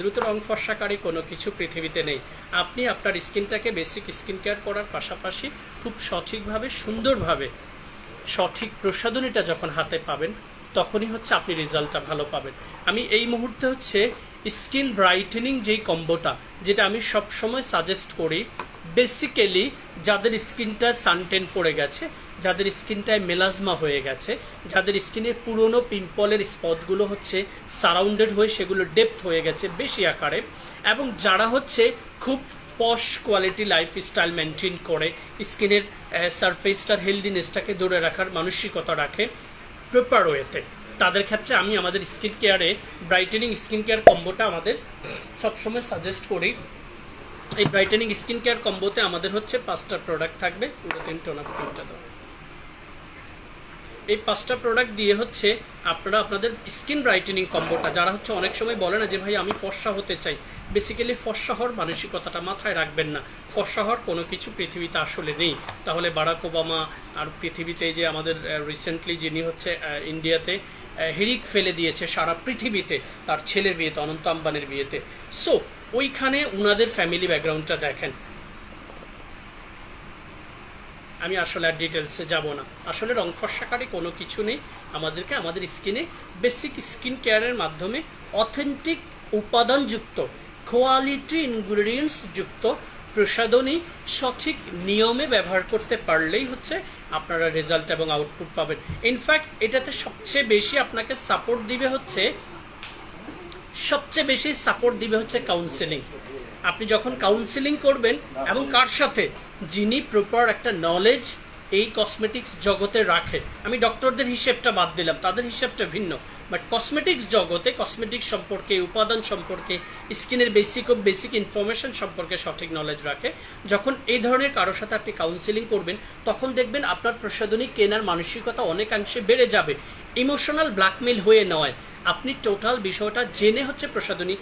দ্রুত রং ফর্সাকারী কোনো কিছু পৃথিবীতে নেই। আপনি আপনার স্কিনটাকে বেসিক স্কিন কেয়ার করার পাশাপাশি খুব সঠিকভাবে, সুন্দরভাবে সঠিক প্রসাধনীটা যখন হাতে পাবেন, তখনই হচ্ছে আপনি রেজাল্টটা ভালো পাবেন। আমি এই মুহূর্তে হচ্ছে স্কিন ব্রাইটেনিং যেই কম্বোটা, যেটা আমি সব সময় সাজেস্ট করি বেসিক্যালি যাদের স্কিনটা সানটেন পড়ে গেছে যাদের স্কিনটায় মেলাজমা হয়ে গেছে, যাদের স্কিনের পুরনো পিম্পলের স্পটগুলো হচ্ছে সারাউন্ডেড হয়ে সেগুলো ডেপথ হয়ে গেছে বেশি আকারে, এবং যারা হচ্ছে খুব posh quality life style maintain করে, স্কিনের সারফেসটার হেলদিনেসটাকে ধরে রাখার মানসিকতা রাখে প্রপার ওয়েতে তাদের ক্ষেত্রে আমি আমাদের স্কিন কেয়ারে ব্রাইটেনিং স্কিন কেয়ার কম্বোটা আমাদের সবসময় সাজেস্ট করি। এই ব্রাইটেনিং স্কিন কেয়ার কম্বোতে আমাদের হচ্ছে পাঁচটা প্রোডাক্ট থাকবে, পুরো তিন টোনা তিনটা দাও। এই পাঁচটা প্রোডাক্ট দিয়ে হচ্ছে আপনারা আপনাদের স্কিন ব্রাইটেনিং কম্বোটা যারা হচ্ছে অনেক সময় বলে না যে, ভাই, আমি ফর্সা হতে চাই। বেসিক্যালি ফর্সা হওয়ার মানসিকতাটা মাথায় রাখবেন না। ফর্সা হওয়ার কোনো কিছু পৃথিবীতে আসলে নেই। তাহলে বারাক ওবামা আর পৃথিবীতে যে আমাদের রিসেন্টলি যিনি হচ্ছে ইন্ডিয়াতে হিরিক ফেলে দিয়েছে সারা পৃথিবীতে, তার ছেলের বিয়েতে, অনন্ত আম্বানির বিয়েতে। সো ওইখানে উনাদের ফ্যামিলি ব্যাকগ্রাউন্ডটা দেখেন। আমি আসলে আর ডিটেলসে যাব না। আসলে রং ফর্সাকারী কোনো কিছু নেই। আমাদেরকে আমাদের স্কিনে বেসিক স্কিন কেয়ারের মাধ্যমে অথেন্টিক উপাদানযুক্ত কোয়ালিটি ইনগ্রিডিয়েন্টস যুক্ত প্রসাধনী সঠিক নিয়মে ব্যবহার করতে পারলেই হচ্ছে আপনারা রেজাল্ট এবং আউটপুট পাবেন। ইনফ্যাক্ট এটাতে সবচেয়ে বেশি আপনাকে সাপোর্ট দিবে হচ্ছে, সবচেয়ে বেশি সাপোর্ট দিবে হচ্ছে কাউন্সেলিং আপনি যখন কাউন্সেলিং করবেন এবং কার সাথে? যিনি প্রপার একটা নলেজ এই কসমেটিক্স জগতে রাখে। আমি ডক্টরদের হিসেবটা বাদ দিলাম, তাদের হিসেবটা ভিন্ন। বাট কসমেটিক্স জগতে কসমেটিক্স সম্পর্কে, উপাদান সম্পর্কে স্কিনের বেসিক ও বেসিক ইনফরমেশন সম্পর্কে সঠিক নলেজ রাখে। যখন এই ধরনের কারোর সাথে আপনি কাউন্সেলিং করবেন, তখন দেখবেন আপনার প্রসাধনী কেনার মানসিকতা অনেকাংশে বেড়ে যাবে। ইমোশনাল ব্ল্যাকমেল হয়ে নয়। আপনি টোটাল বিষয়টা জেনে হচ্ছে প্রসাধনী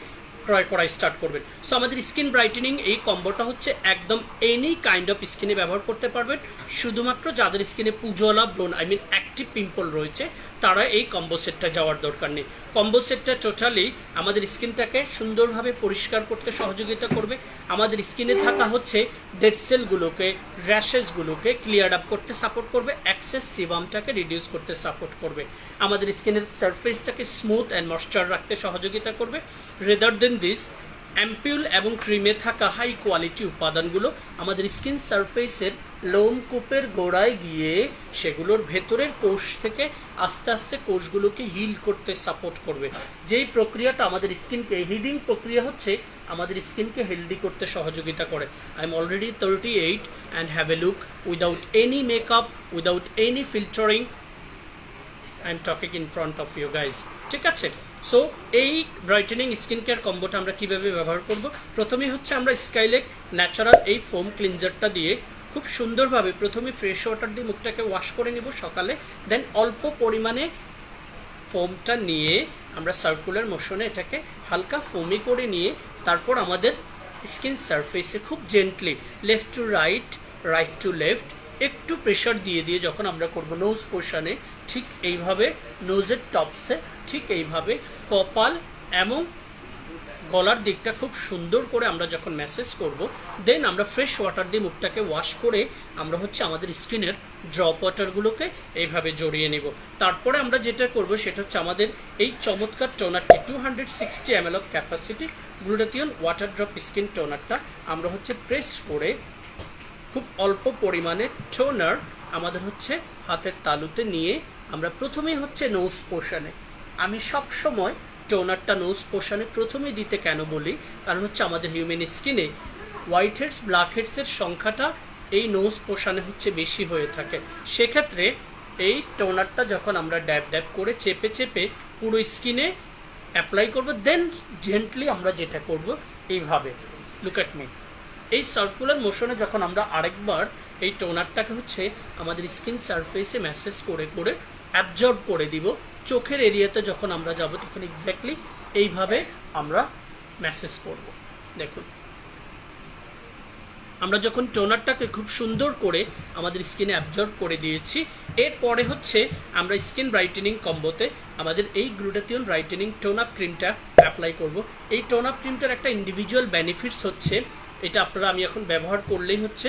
ক্রয় করা স্টার্ট করবেন। সো আমাদের স্কিন ব্রাইটেনিং এই কম্বোটা হচ্ছে একদম এনি কাইন্ড অফ স্কিনে ব্যবহার করতে পারবেন। শুধুমাত্র যাদের স্কিনে পুজোলা prone I mean active pimple রয়েছে, তারা এই কম্বো সেটটা যাওয়ার দরকার নেই। কম্বো সেটটা টোটালি আমাদের স্কিনটাকে সুন্দরভাবে পরিষ্কার করতে সহযোগিতা করবে। আমাদের স্কিনে থাকা হচ্ছে ডেড সেলগুলোকে র্যাশেসগুলোকে ক্লিয়ার আপ করতে সাপোর্ট করবে অ্যাক্সেস সিবামটাকে রিডিউস করতে সাপোর্ট করবে। আমাদের স্কিনের সারফেসটাকে স্মুথ অ্যান্ড ময়শ্চার রাখতে সহযোগিতা করবে। রেদার দেন দিস অ্যাম্পিউল এবং ক্রিমে থাকা হাই কোয়ালিটি উপাদানগুলো আমাদের স্কিন সারফেসের লোমকূপের গোড়ায় গিয়ে সেগুলোর ভেতরের কোষ থেকে আস্তে আস্তে কোষগুলোকে হিল করতে সাপোর্ট করবে। যেই প্রক্রিয়াটা আমাদের স্কিনকে হিলিং প্রক্রিয়া হচ্ছে আমাদের স্কিনকে হেলদি করতে সহযোগিতা করে। I am already thirty eight and have a look without any makeup without any filtering I am talking in front of you guys ঠিক আছে? সো এই ব্রাইটেনিং স্কিন কেয়ার কম্বোটা আমরা কীভাবে ব্যবহার করব? প্রথমেই হচ্ছে আমরা স্কাইলেক ন্যাচারাল এই ফোম ক্লিনজারটা দিয়ে খুব সুন্দরভাবে প্রথমে ফ্রেশ ওয়াটার দিয়ে মুখটাকে ওয়াশ করে নিব সকালে দেন অল্প পরিমাণে ফোমটা নিয়ে আমরা সার্কুলার মোশনে এটাকে হালকা ফোমি করে নিয়ে তারপর আমাদের স্কিন সারফেসে খুব gently left to right right to left একটু প্রেশার দিয়ে দিয়ে যখন আমরা করব নোজ পোর্শনে ঠিক এইভাবে নোজের টপসে ঠিক এইভাবে কপাল এবং গলার দিকটা খুব সুন্দর করে আমরা যখন ম্যাসেজ করব দেন আমরা ফ্রেশ ওয়াটার দিয়ে মুখটাকে ওয়াশ করে আমরা হচ্ছে আমাদের স্কিনের ড্রপ ওয়াটারগুলোকে এইভাবে জড়িয়ে নেব। তারপরে আমরা যেটা করব সেটা হচ্ছে আমাদের এই চমৎকার টোনারটি two hundred sixty M L of capacity glutathione water drop skin টোনারটা আমরা হচ্ছে প্রেস করে খুব অল্প পরিমাণে টোনার আমাদের হচ্ছে হাতের তালুতে নিয়ে আমরা প্রথমেই হচ্ছে নোজ পোর্শনে আমি সব সময় টোনারটা নোজ পোর্শনে প্রথমেই দিতে কেন বলি? কারণ হচ্ছে আমাদের হিউম্যান স্কিনে হোয়াইট হেডস ব্ল্যাক হেডসের সংখ্যাটা এই নোজ পোর্শনে হচ্ছে বেশি হয়ে থাকে। সেক্ষেত্রে এই টোনারটা যখন আমরা ড্যাব ড্যাব করে চেপে চেপে পুরো স্কিনে অ্যাপ্লাই করব দেন জেন্টলি আমরা যেটা করব, এইভাবে। লুক মি এই সার্কুলার মোশনে যখন আমরা আরেকবার এই টোনারটাকে হচ্ছে আমাদের স্কিন সারফেসে ম্যাসেজ করে করে অ্যাবজর্ব করে দিব, চোখের এরিয়াতে যখন আমরা যাব তখন এক্স্যাক্টলি এইভাবে আমরা ম্যাসেজ করব। দেখুন। আমরা যখন টোনারটাকে খুব সুন্দর করে আমাদের স্কিনে অ্যাবজর্ব করে দিয়েছি এরপরে হচ্ছে আমরা স্কিন ব্রাইটেনিং কম্বোতে আমাদের এই গ্লুটাথিয়ন ব্রাইটেনিং টোন আপ ক্রিমটা অ্যাপ্লাই করব। এই টোন আপ ক্রিমটার একটা ইন্ডিভিজুয়াল বেনিফিটস হচ্ছে এটা আপনারা আমি এখন ব্যবহার করলেই হচ্ছে,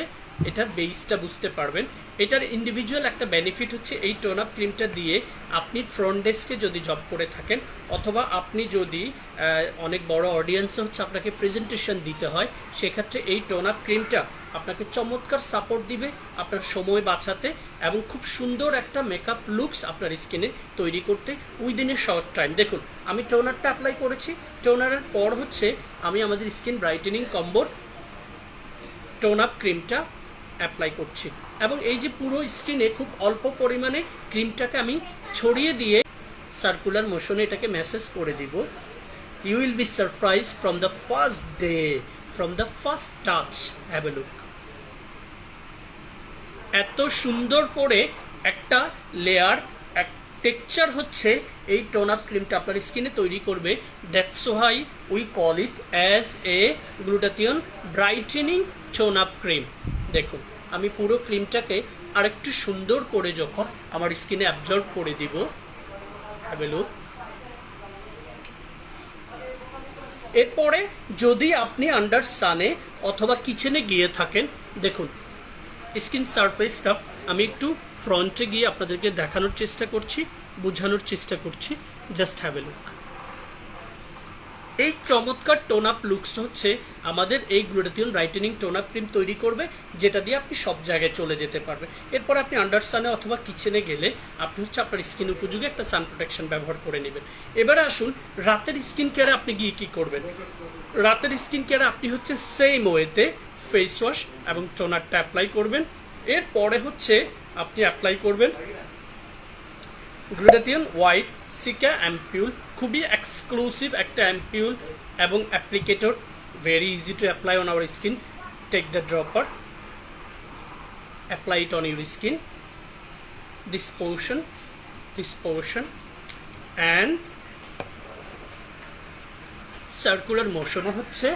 এটার বেসটা বুঝতে পারবেন। এটার ইন্ডিভিজুয়াল একটা বেনিফিট হচ্ছে এই টোন আপ ক্রিমটা দিয়ে আপনি ফ্রন্ট ডেস্কে যদি জব করে থাকেন, অথবা আপনি যদি অনেক বড় অডিয়েন্সে হচ্ছে আপনাকে প্রেজেন্টেশন দিতে হয়, সেক্ষেত্রে এই টোন আপ ক্রিমটা আপনাকে চমৎকার সাপোর্ট দিবে আপনার সময় বাঁচাতে এবং খুব সুন্দর একটা মেকআপ লুকস আপনার স্কিনে তৈরি করতে উইদিন এ শর্ট টাইম দেখুন, আমি টোনারটা অ্যাপ্লাই করেছি টোনারের পর হচ্ছে আমি আমাদের স্কিন ব্রাইটেনিং কম্বোর টোন আপ ক্রিমটা অ্যাপ্লাই করছি। এবং এই যে পুরো স্কিনে খুব অল্প পরিমাণে ক্রিমটাকে আমি ছড়িয়ে দিয়ে সার্কুলার মোশনে এটাকে মেসেজ করে দিব। You will be surprise from the first day from the first touch have a look এত সুন্দর করে একটা লেয়ার এক টেক্সচার হচ্ছে এই টোন আপ ক্রিমটা আপনার স্কিনে তৈরি করবে। That's why we call it as a glutathione brightening tone up cream দেখুন, আমি পুরো ক্রিমটাকে আরেকটু সুন্দর করে যখন আমার স্কিনে অ্যাবজর্ব করে দিব। এরপরে যদি আপনি আন্ডার সানে অথবা কিচেনে গিয়ে থাকেন, দেখুন স্কিন সারফেসটা আমি একটু ফ্রন্টে গিয়ে আপনাদেরকে দেখানোর চেষ্টা করছি, বোঝানোর চেষ্টা করছি। জাস্ট হ্যাভ এ লুক এই চমৎকার টোন আপ লুকস হচ্ছে আমাদের এই glutathione brightening tone up cream তৈরি করবে, যেটা দিয়ে আপনি সব জায়গায় চলে যেতে পারবেন এরপর আপনি আন্ডারসানে অথবা কিচেনে গেলে আপনি হচ্ছে আপনার স্কিন উপযোগী একটা সান প্রোটেকশন ব্যবহার করে নেবেন। এবারে আসুন, রাতের স্কিন কেয়ারে আপনি গিয়ে কী করবেন? রাতের স্কিন কেয়ারে আপনি হচ্ছে সেম ওয়েতে ফেস ওয়াশ এবং টোনারটা অ্যাপ্লাই করবেন। এরপরে হচ্ছে আপনি অ্যাপ্লাই করবেন গ্লুটাথিয়ন হোয়াইট, সিকা, অ্যাম্পিউল। খুবই এক্সক্লুসিভ একটা অ্যাম্পিউল এবং applicator very easy to apply on our skin take the dropper apply it on your skin. This portion this portion, and circular মোশনও হচ্ছে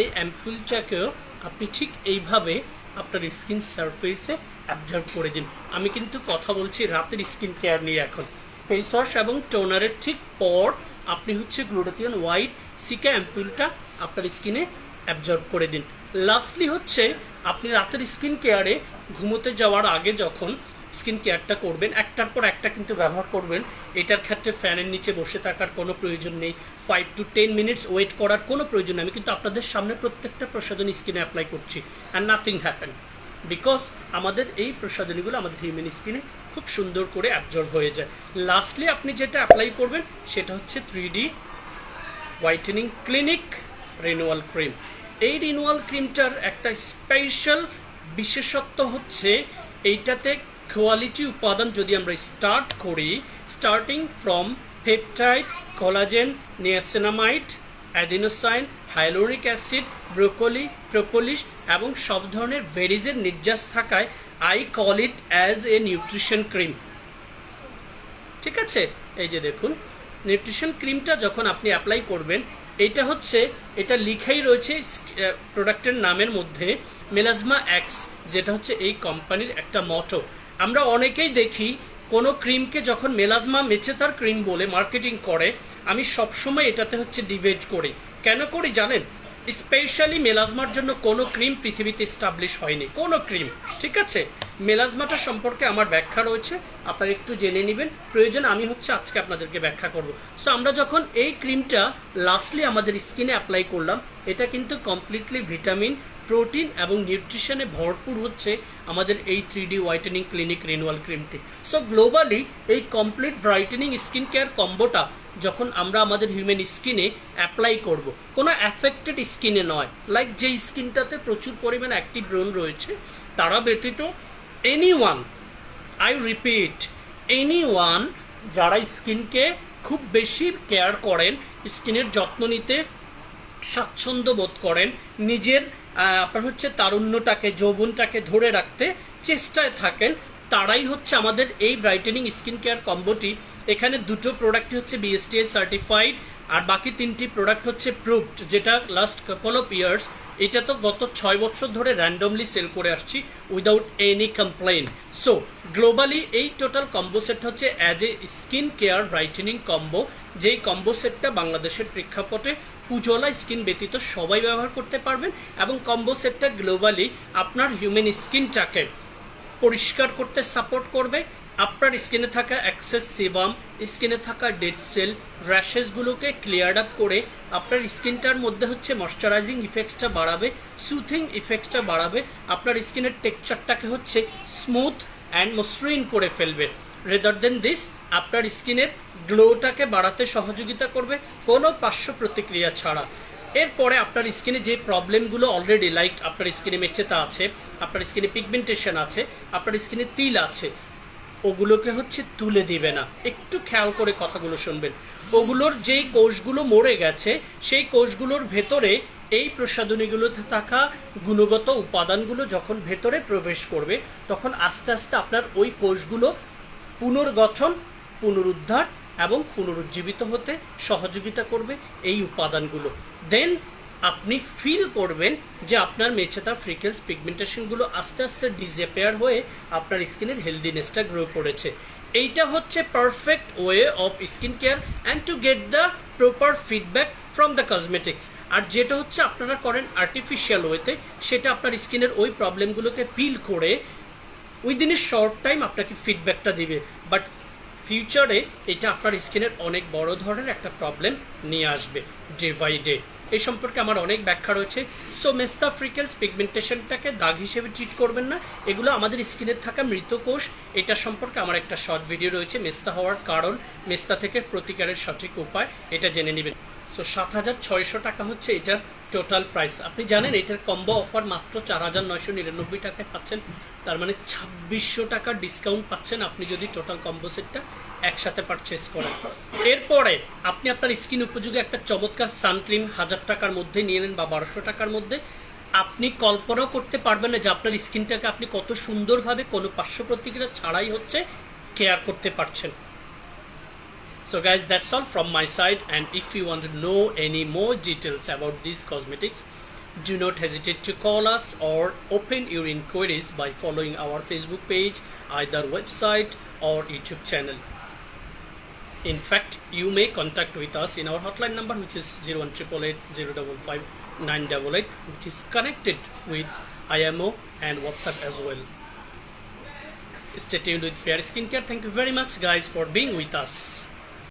এই অ্যাম্পুলটাকেও আপনি ঠিক এইভাবে আপনার স্কিন সারফেসে অ্যাবজর্ব করে দিন। আমি কিন্তু কথা বলছি রাতের স্কিন কেয়ার নিয়ে এখন। ফেস ওয়াশ এবং টোনারের ঠিক পর আপনি হচ্ছে গ্লুটাথিয়ন হোয়াইট সিকা অ্যাম্পুলটা আপনার স্কিনে অ্যাবজর্ব করে দিন। লাস্টলি হচ্ছে, আপনি রাতের স্কিন কেয়ারে ঘুমোতে যাওয়ার আগে যখন স্কিন কেয়ারটা করবেন, একটার পর একটা কিন্তু ব্যবহার করবেন। এটার ক্ষেত্রে ফ্যানের নিচে বসে থাকার কোনো প্রয়োজন নেই। Five to ten minutes wait করার কোনো প্রয়োজন নেই। আমি কিন্তু আপনাদের সামনে প্রত্যেকটা প্রসাধনী স্কিনে অ্যাপ্লাই করছি। অ্যান্ড নাথিং হ্যাপেন বিকজ আমাদের এই প্রসাধনীগুলো আমাদের হিউম্যান স্কিনে খুব সুন্দর করে অ্যাবজর্ব হয়ে যায়। লাস্টলি আপনি যেটা অ্যাপ্লাই করবেন, সেটা হচ্ছে three D whitening clinic renewal cream এই রিনুয়াল ক্রিমটার একটা স্পেশাল বিশেষত্ব হচ্ছে, এইটাতে কোয়ালিটি উপাদান যদি আমরা স্টার্ট করি starting from peptide collagen niacinamide adenosine hyaluronic acid, broccoli propolis এবং সব ধরনের ভেরিজের নির্যাস থাকায় I call it as a nutrition cream. ঠিক আছে? এই যে দেখুন, নিউট্রিশন ক্রিমটা যখন আপনি অ্যাপ্লাই করবেন এটা হচ্ছে, এটা লিখাই রয়েছে প্রোডাক্টের নামের মধ্যে, মেলাজমা এক্স, যেটা হচ্ছে এই কোম্পানির একটা মটো। আমরা অনেকেই দেখি কোনো ক্রিমকে যখন মেলাজমা মেচে তার ক্রিম বলে মার্কেটিং করে, আমি সবসময় এটাতে হচ্ছে ডিবেট করি। কেন করি জানেন? স্পেশালি মেলাজমার জন্য কোনো ক্রিম পৃথিবীতে স্টাবলিশ হয়নি। কোনো ক্রিম, ঠিক আছে? মেলাজমাটা সম্পর্কে আমার ব্যাখ্যা রয়েছে, আপনারা একটু জেনে নেবেন। প্রয়োজন, আমি হচ্ছে আজকে আপনাদেরকে ব্যাখ্যা করব। সো আমরা যখন এই ক্রিমটা লাস্টলি আমাদের স্কিনে অ্যাপ্লাই করলাম, এটা কিন্তু কমপ্লিটলি ভিটামিন প্রোটিন এবং নিউট্রিশনে ভরপুর হচ্ছে আমাদের এই three D whitening clinic renewal ক্রিমটি সো গ্লোবালি এই কমপ্লিট ব্রাইটেনিং স্কিন কেয়ার কম্বোটা যখন আমরা আমাদের হিউম্যান স্কিনে অ্যাপ্লাই করব, কোনো অ্যাফেক্টেড স্কিনে নয়। লাইক যে স্কিনটাতে প্রচুর পরিমাণে অ্যাক্টিভ ব্রোন রয়েছে, তারা ব্যতীত any one I repeat any one যারা স্কিনকে খুব বেশি কেয়ার করেন স্কিনের যত্ন নিতে স্বাচ্ছন্দ্য বোধ করেন। নিজের আপনার হচ্ছে তারুণ্যটাকে, যৌবনটাকে ধরে রাখতে চেষ্টায় থাকেন। তারাই হচ্ছে আমাদের এই ব্রাইটেনিং স্কিন কেয়ার কম্বোটি এখানে দুটো প্রোডাক্টই হচ্ছে বিএসটিএ সার্টিফাইড আর বাকি তিনটি প্রোডাক্ট হচ্ছে প্রুভড যেটা লাস্ট কাপল অফ ইয়ার্স এটা তো গত ছয় বছর ধরে র্যান্ডমলি সেল করে আসছি without any complain so globally এই টোটাল কম্বো সেট হচ্ছে as a skin care brightening combo যেই কম্বো সেটটা বাংলাদেশের প্রেক্ষাপটে পুজোলা স্কিন ব্যতীত সবাই ব্যবহার করতে পারবেন এবং কম্বো সেটটা গ্লোবালি আপনার হিউম্যান স্কিনটাকে পরিষ্কার করতে সাপোর্ট করবে। আপনার স্কিনে থাকা অ্যাক্সেস সেবাম স্কিনে থাকা ডেড সেল র্যাশেসগুলোকে ক্লিয়ার আপ করে আপনার স্কিনটার মধ্যে হচ্ছে ময়শ্চারাইজিং ইফেক্টসটা বাড়াবে সুথিং ইফেক্টসটা বাড়াবে, আপনার স্কিনের টেক্সচারটাকে হচ্ছে স্মুথ অ্যান্ড মসৃণ করে ফেলবে। রেদার দেন দিস আপনার স্কিনের গ্লোটাকে বাড়াতে সহযোগিতা করবে কোনো পার্শ্ব প্রতিক্রিয়া ছাড়া। এরপরে আপনার স্কিনে যে প্রবলেমগুলো অলরেডি লাইক আপনার স্কিনে মেচেতা আছে, আপনার স্কিনে পিগমেন্টেশন আছে, আপনার স্কিনে তিল আছে ওগুলোকে হচ্ছে তুলে দিবে না। একটু খেয়াল করে কথাগুলো শুনবেন। ওগুলোর যেই কোষগুলো মরে গেছে, সেই কোষগুলোর ভেতরে এই প্রসাধনীগুলোতে থাকা গুণগত উপাদানগুলো যখন ভেতরে প্রবেশ করবে, তখন আস্তে আস্তে আপনার ওই কোষগুলো পুনর্গঠন, পুনরুদ্ধার এবং পুনরুজ্জীবিত হতে সহযোগিতা করবে এই উপাদানগুলো। দেন আপনি ফিল করবেন যে আপনার মেছেতা ফ্রিকেলস পিগমেন্টেশনগুলো আস্তে আস্তে ডিসঅ্যাপেয়ার হয়ে আপনার স্কিনের হেলদিনেসটা গ্রো করেছে। এইটা হচ্ছে perfect way of skin care and to get the proper feedback from the cosmetics আর যেটা হচ্ছে আপনারা করেন আর্টিফিশিয়াল ওয়েতে সেটা আপনার স্কিনের ওই প্রবলেমগুলোকে ফিল করে উইদিন এ শর্ট টাইম আপনাকে ফিডব্যাকটা দিবে। বাট ফিউচারে এটা আপনার স্কিনের অনেক বড় ধরনের একটা প্রবলেম নিয়ে আসবে ডে বাই ডে এই সম্পর্কে আমার অনেক ব্যাখ্যা রয়েছে। সো মেস্তা ফ্রিকেলস পিগমেন্টেশনটাকে দাগ হিসেবে ট্রিট করবেন না। এগুলো আমাদের স্কিনে থাকা মৃত কোষ। এটা সম্পর্কে আমার একটা শর্ট ভিডিও রয়েছে, মেস্তা হওয়ার কারণ। মেস্তা থেকে প্রতিকারের সঠিক উপায়, এটা জেনে নেবেন। সো সাত হাজার ছয়শো টাকা হচ্ছে এটার টোটাল প্রাইস আপনি জানেন, এটার কম্বো অফার মাত্র চার হাজার নয়শো নিরানব্বই টাকায় পাচ্ছেন। তার মানে ছাব্বিশশো টাকার ডিসকাউন্ট পাচ্ছেন আপনি যদি টোটাল কম্বো সেটটা একসাথে পারচেস করেন। এরপরে আপনি আপনার স্কিন উপযোগী একটা চমৎকার সানক্রিম হাজার টাকার মধ্যে নিয়ে নেন বা বারোশো টাকার মধ্যে। আপনি কল্পনাও করতে পারবেন না যে আপনার স্কিনটাকে আপনি কত সুন্দরভাবে কোনো পার্শ্ব প্রতিক্রিয়া ছাড়াই হচ্ছে কেয়ার করতে পারছেন। So guys, that's all from my side. And if you want to know any more details about these cosmetics, do not hesitate to call us or open your inquiries by following our Facebook page, either website or YouTube channel. In fact, you may contact with us in our hotline number, which is 01888 which is connected with IMO and WhatsApp as well. Stay tuned with Fair Skincare. Thank you very much, guys, for being with us.